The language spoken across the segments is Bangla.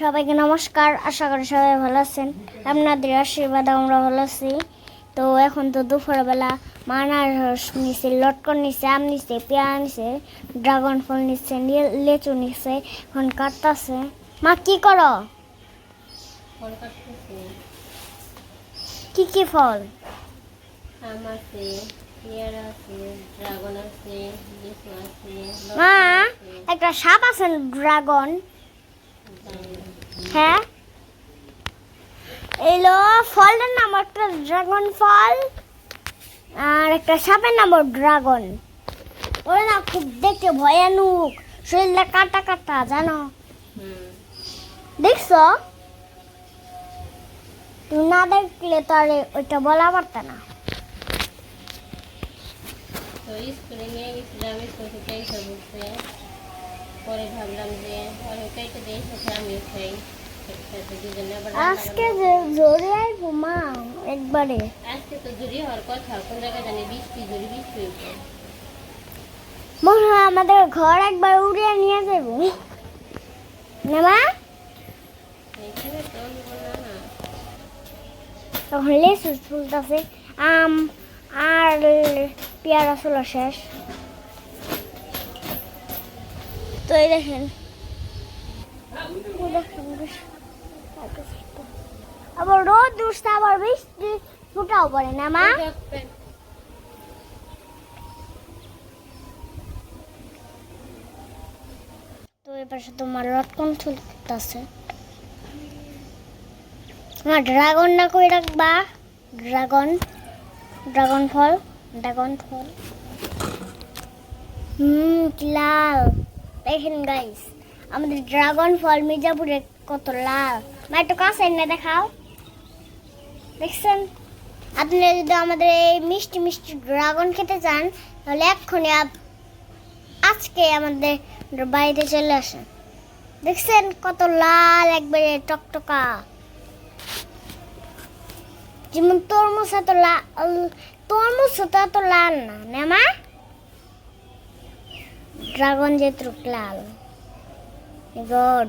সবাইকে নমস্কার আশা করি সবাই ভালো আছেন। আপনাদের আশীর্বাদ আমরা ভালো আছি। তো এখন তো দুপুরবেলা মানার নিচে লটকন নিচে আম নিচে পেঁয়া নিচে ড্রাগন ফল নিচে লেচু নিচে এখন কাটতাছে। মা কি করো? কি কি ফল? আম আছে মা একটা সাপ আছে ড্রাগন। হ্যাঁ? এলো ফলের নাম একটা ড্রাগন ফল আর একটা সাপের নাম ড্রাগন ওরা না খুব দেখতে ভয়ানক, শরীরটা কাটা কাটা, জানো? দেখছ? তুমি না দেখলে তো আর ওইটা বলা পারত না। তো স্কুলে নিয়ে গেছিলাম, স্কুল থেকে পরে ভাবলাম যে দিয়ে এসেছে আমিও খাই। আজকে জোরে একবারে। আজকে তো জুড়ি হওয়ার কথা কোন জায়গায় জানি বৃষ্টি জুড়ি বৃষ্টি হয়েছে মনে হয় আমাদের ঘর একবার উড়িয়ে নিয়ে যাব না মা? তো তখন লেসু ফুলতেছে আম আর পেয়ারা ছিল শেষ। তো এই দেখেন। আবার রোদ উঠছে, আবার বৃষ্টি ফুটাও পড়ে না, মা? তো পাশে তোমার লটকন চলতেছে আমার ড্রাগন না কই রাখবা? ড্রাগন ড্রাগন ফল ড্রাগন ফল হুম লাল। দেখেন গাইস আমাদের ড্রাগন ফল মির্জাপুরে কত লাল। মা, একটু কাছে এনে দেখাও। দেখছেন? আপনি যদি আমাদের এই মিষ্টি মিষ্টি ড্রাগন খেতে চান, তাহলে এক্ষুনি আজকে আমাদের বাড়িতে চলে আসেন। দেখছেন কত লাল একবারে টকটকা। যেমন তরমুজ এত লাল তরমুজ তো লাল না না ড্রাগন যেহেতু লাল গড।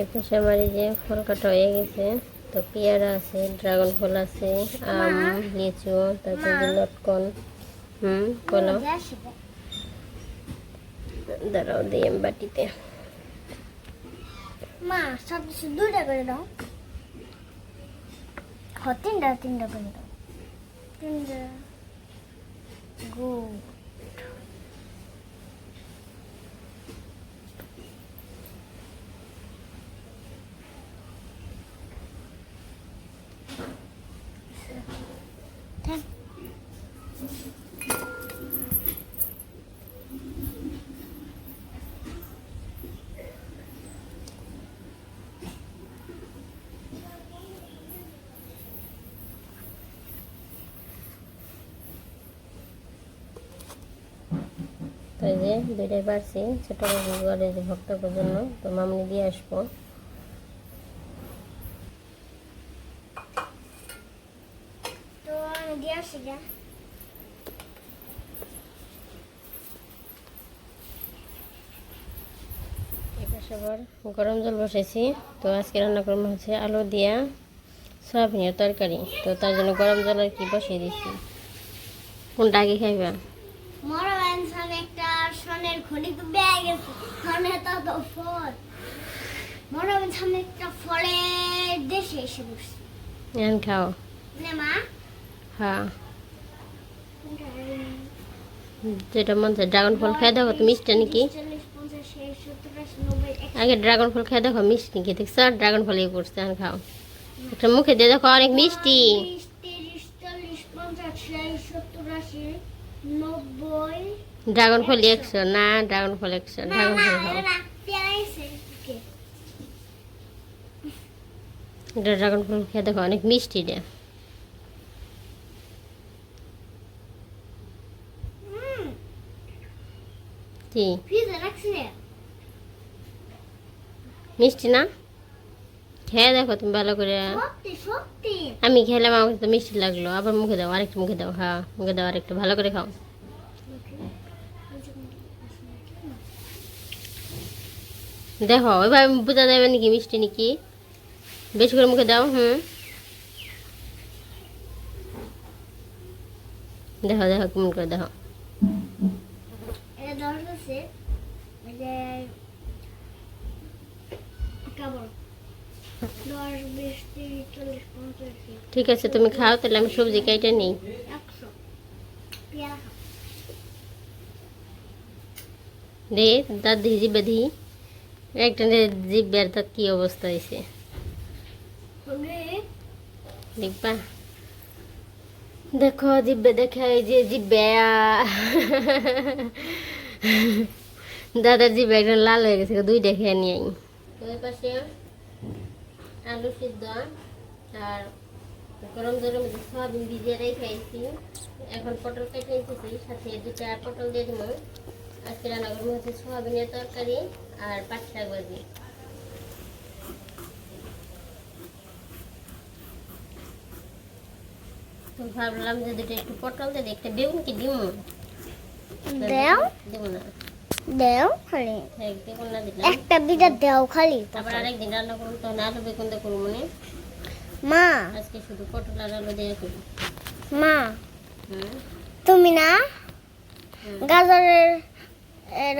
একুশে আমার যে ফল কাটা হয়ে গেছে তো পেয়ারা আছে ড্রাগন ফল আছে আম লিচু তারপর লটকন হুম বলো। দাঁড়াও দিয়ে বাটিতে মা সব কিছু দুইটা করে দাও হ তিনটা তিনটা করে দাও তিনটা গুড তো যে দুইটাই পারছি ছোট ঘরে যে ভক্তদের জন্য। তো মামনি দিয়ে আসব। আবার গরম জল বসেছি। তো আজকে রান্না করব হচ্ছে আলু দিয়া সয়াবিনের তরকারি। তো তার জন্য গরম জল আর কি বসিয়ে দিচ্ছি। কোনটা আগে খাইবা? মরা একটা সোনের ঘড়ি তো বেয়ে গেছে। সামনে তো তো ফল। মরা ব্যান সামনে একটা ফলের দেশে এসে বসছে। এখন খাও। নে মা। হ্যাঁ। যেটা মন চায় ড্রাগন ফল খেয়ে দেখো তো মিষ্টি নাকি? আগে ড্রাগন ফল খেয়ে দেখো মিষ্টি নাকি? দেখছ? ড্রাগন ফল ইয়ে করছে এখন খাও। একটা মুখে দিয়ে দেখো অনেক মিষ্টি। তিরিশ চল্লিশ পঞ্চাশ ষাট সত্তর আশি নব্বই ড্রাগন ফল একশো না ড্রাগন ফল একশো ড্রাগন ফল খাও এটা এটা ড্রাগন ফল খেয়ে দেখো অনেক মিষ্টি রে। মিষ্টি না? খেয়ে দেখো তুমি ভালো করে। আমি খেলাম আমাকে তো মিষ্টি লাগল। আবার মুখে দাও আরেকটু মুখে দাও হ্যাঁ মুখে দাও আরেকটু ভালো করে খাও। দেখো ওইভাবে বোঝা যাবে নাকি মিষ্টি নাকি? বেশি করে মুখে দাও হুম। দেখো দেখো কেমন করে দেখো। ঠিক আছে তুমি খাও তাহলে আমি সবজি কেটে নিই। দে দাঁত জিবে দিই একটা জিব্বার তার কি অবস্থা হয়েছে দেখবা? দেখো জিব্বে দেখে এই যে জিব্বে দাদার জিব্বে একদম লাল হয়ে গেছে দুই দেখে নিয়ে আই এই পাশে আলু সিদ্ধ আর গরম মধ্যে সয়াবিন ভিজিয়ে খাইছি এখন পটল কেটে নিতেছি সাথে দুটা পটল দিয়ে দিব আজকে রান্না করব হচ্ছে সয়াবিনের তরকারি। আর পাট শাক ভাজি তো ভাবলাম যে দুটো একটু পটল দিয়ে একটা বেগুন কি দিব দেও। দিব না। দেও খালি। এক বেগুন না দিলাম। একটা দুইটা দেও খালি। আরেকদিন রান্না তখন আলু বেগুন দিয়ে করব মানে। মা। আজকে শুধু পটল আর আলু দিয়ে করব। মা। তুমি না। গাজরের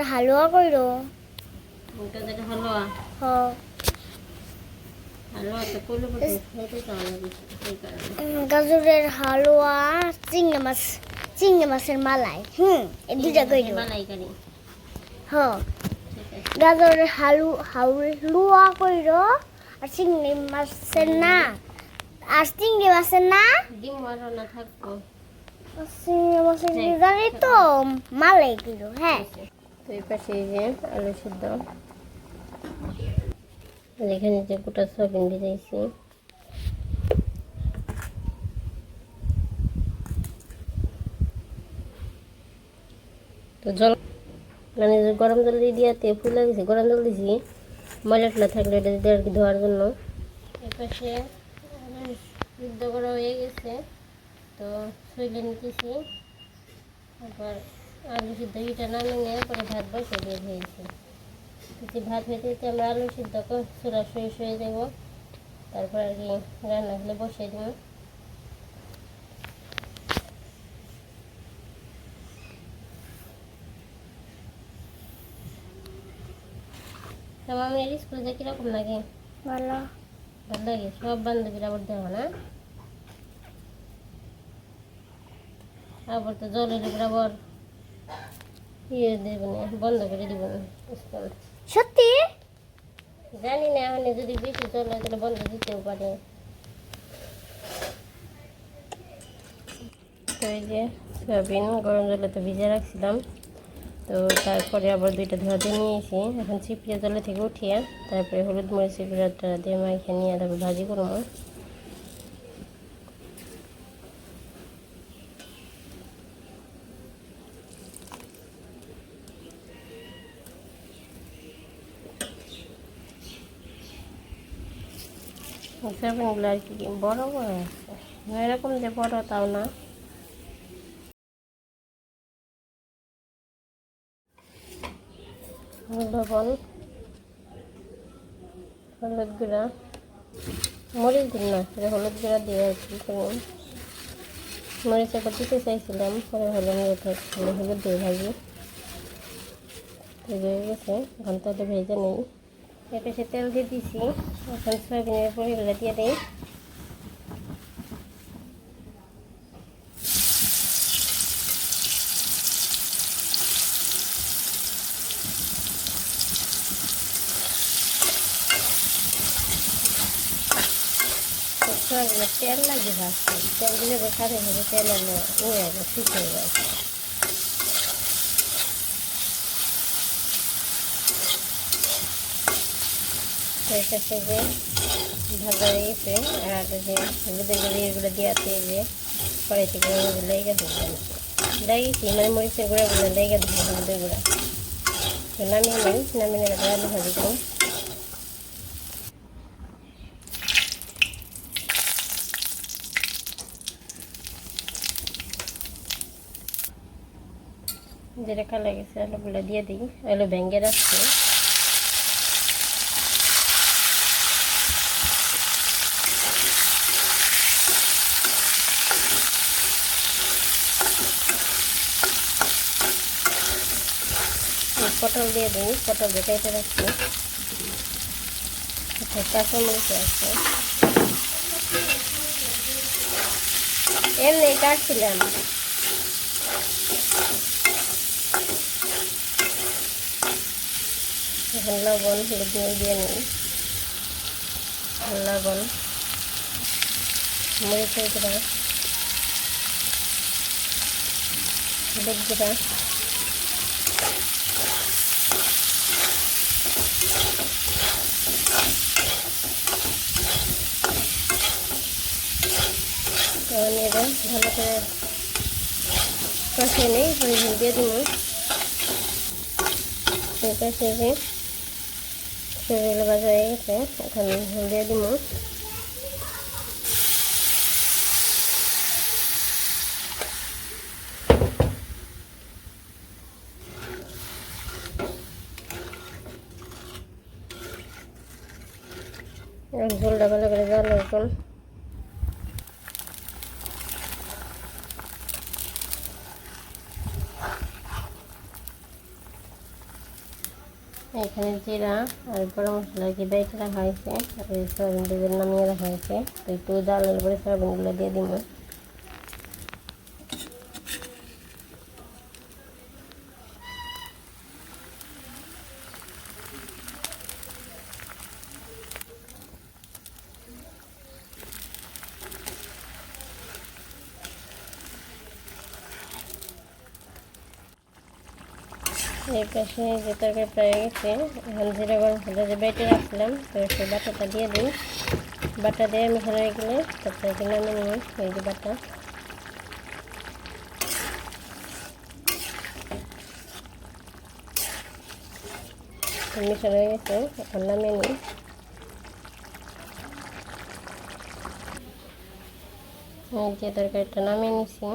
হালুয়া কইরো ওটা যেটা হলো হ হলো তো করলে পরে খেতে চাও না বেশি, সেই কারণে উম, গাজরের হালুয়া চিংড়ি মাছ চিংড়ি মাছের মালাই হুম এই দুইটা কইরো। মালাইকারি হ ঠিক গাজরের হালু হালুয়া কইরো আর চিংড়ি মাছের না আর চিংড়ি মাছের না? ডিম আরও না থাকব। চিংড়ি মাছের জানি তো মালাই কইরো হ্যাঁ। তো এই পাশে যে আলু সিদ্ধ। আর এখানে যে গোটা সয়াবিন ভিজাইছি। তো জল মানে গরম জল দিয়ে দিয়াতে ফুলে গেছে গরম জল দিছি, ময়লা টলা থাকলে এটা দিয়ে আর কি ধোয়ার জন্য। এই পাশে আলু সিদ্ধ করা হয়ে গেছে। তো শুইলে নিতেছি তারপর আলু সিদ্ধ, ইটা নামিয়ে পরে ভাত বসে দিয়ে দিয়েছি। কিছু ভাত হইতে হইতে আমরা আলু সিদ্ধ চুরা শুয়ে শুয়ে দেবো। তারপর আর কি রান্না হলে বসিয়ে দেবো। তোমার মেয়ের স্কুলে যে কীরকম লাগে? ভালো। ভালো লাগে? সব বান্ধবীরা আবার দেওয়া না? আবার তো জলের উপর আবার ইয়ে দেব না বন্ধ করে দিব না স্কুল। সত্যি? জানি না, এখন যদি বেশি চলে তাহলে বন্ধ দিতেও পারে। তো এই যে সয়াবিন, গরম জলে তো ভিজে রাখছিলাম। তো তারপরে আবার দুইটা ধোয়া দিয়ে নিয়েছি। এখন চিপিয়া জলে থেকে উঠিয়ে তারপরে হলুদ মরিচের গুঁড়াটা দিয়ে মাখিয়ে নিয়ে তারপর ভাজি করব। সয়াবিনগুলো আর কি বড় বড় আছে এরকম যে বড় তাও না। লবণ, হলুদ গুঁড়া, মরিচ না সেটা হলুদ গুঁড়া দিয়ে আর কি মরিচ একবার দিতে চাইছিলাম, পরে হলো হলুদ দিয়ে ভাজি। হয়ে গেছে ঘন্টাতে ভেজে নেই। এতে সে তেল দিয়ে দিছি। এখন সয়াবিনের পরিগুলো দিয়ে দিই তেল লাগে ভাজতে তেল দিলে সাথে সাথে তেল উড়ে যাবে শুকিয়ে যায় এটা থেকে ভাজা গেছে আর যে হলুদের গুঁড়ি এগুলো দেওয়াতে যে কড়াই থেকে লেগে ধরবে লাগিয়েছি মানে মরিচের গুঁড়াগুলো লেগে ধরবে হলুদের গুঁড়া। নামিয়ে নিই, নামিয়ে নিলে আলু ভাজি করুন যেটা কালো গেছে, আলুগুলো দিয়ে দিই। আলু ভেঙে রাখছি। পটল দিয়ে দিই, পটল দিয়ে কেটে রাখছি। আচ্ছা কাঁচামরিচ আছে। এমনি কাটছিলাম। এখন লবণ, হলুদ দিয়ে নিই। লবণ, মরিচের গুঁড়া, হলুদ গুঁড়া। এটা ভালো করে কষিয়ে নেই পরিমাণ দিয়ে দিব এটা শেষে সরিষা ভাজা হয়ে গেছে এখন দিয়ে দিব ঝোলটা ভালো করে জল এখন এখানে জিরা আর গরম মশলা কি বেটে রাখা হয়েছে। আর সয়াবিন দুধের নামিয়ে রাখা হয়েছে। তো একটু জালের করে সয়াবিনগুলো দিয়ে দিব। এই পাশে যে তরকারি প্রায় গেছে, এখন জিরা গরম মশলা যে বেটে রাখছিলাম, তো সেই বাটাটা দিয়ে দিই। বাটা দিয়ে মিশানো হয়ে গেলে তারপরে নামিয়ে নিই এই যে বাটা। মিশানো হয়ে গেছে, এখন নামিয়ে নিই। যে তরকারিটা নামিয়ে নিছি।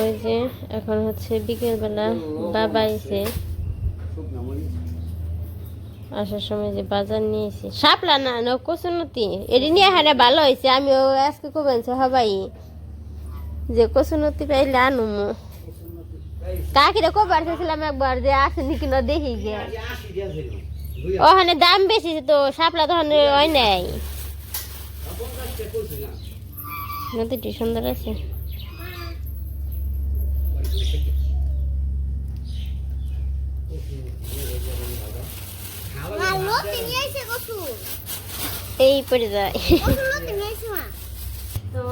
ওই যে এখন হচ্ছে বিকেলবেলা বাবা এসে আসার সময় যে বাজার নিয়েছি সাপলা না, ন, কচুনতি। এটি নিয়ে হারে ভালো হয়েছে, আমিও আজকে কবেনছে সবাই যে কচুনতি পাইলে আনুমু। কাকিরে কবার চাইছিলাম একবার, যে আসে নাকি না দেখি গে ওখানে দাম বেশি তো সাপলা তখন হয় নাই। নদীটি সুন্দর আছে মা লতি নিয়ে আইছে কচু এই পড়ে যায়। কচু তো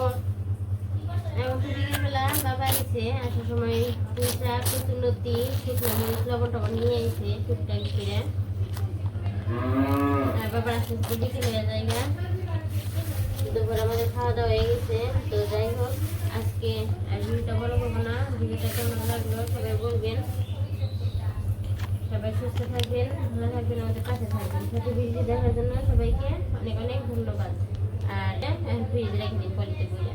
বিকেলবেলা বাবা এসে আসার সময় পুঁচা কচুলতি শুকনো মরিচ লবণ টবণ নিয়ে এসে টুকটাক করে আর বাবার আস্তে আস্তে বিকেল হয়ে জায়গা। দুপুর আমাদের খাওয়া দাওয়া হয়ে গেছে, তো যাই হোক, আজকে ভিডিওটা বড় করব না, ভিডিওটা কেমন লাগল সবাই বলবেন। সবাই সুস্থ থাকবেন, ভালো থাকবেন, আমাদের কাছে থাকবেন। সাথে ভিডিও দেখার জন্য সবাইকে অনেক অনেক ধন্যবাদ। আর ফ্রিজ রেখে দিন পলিতে বইয়া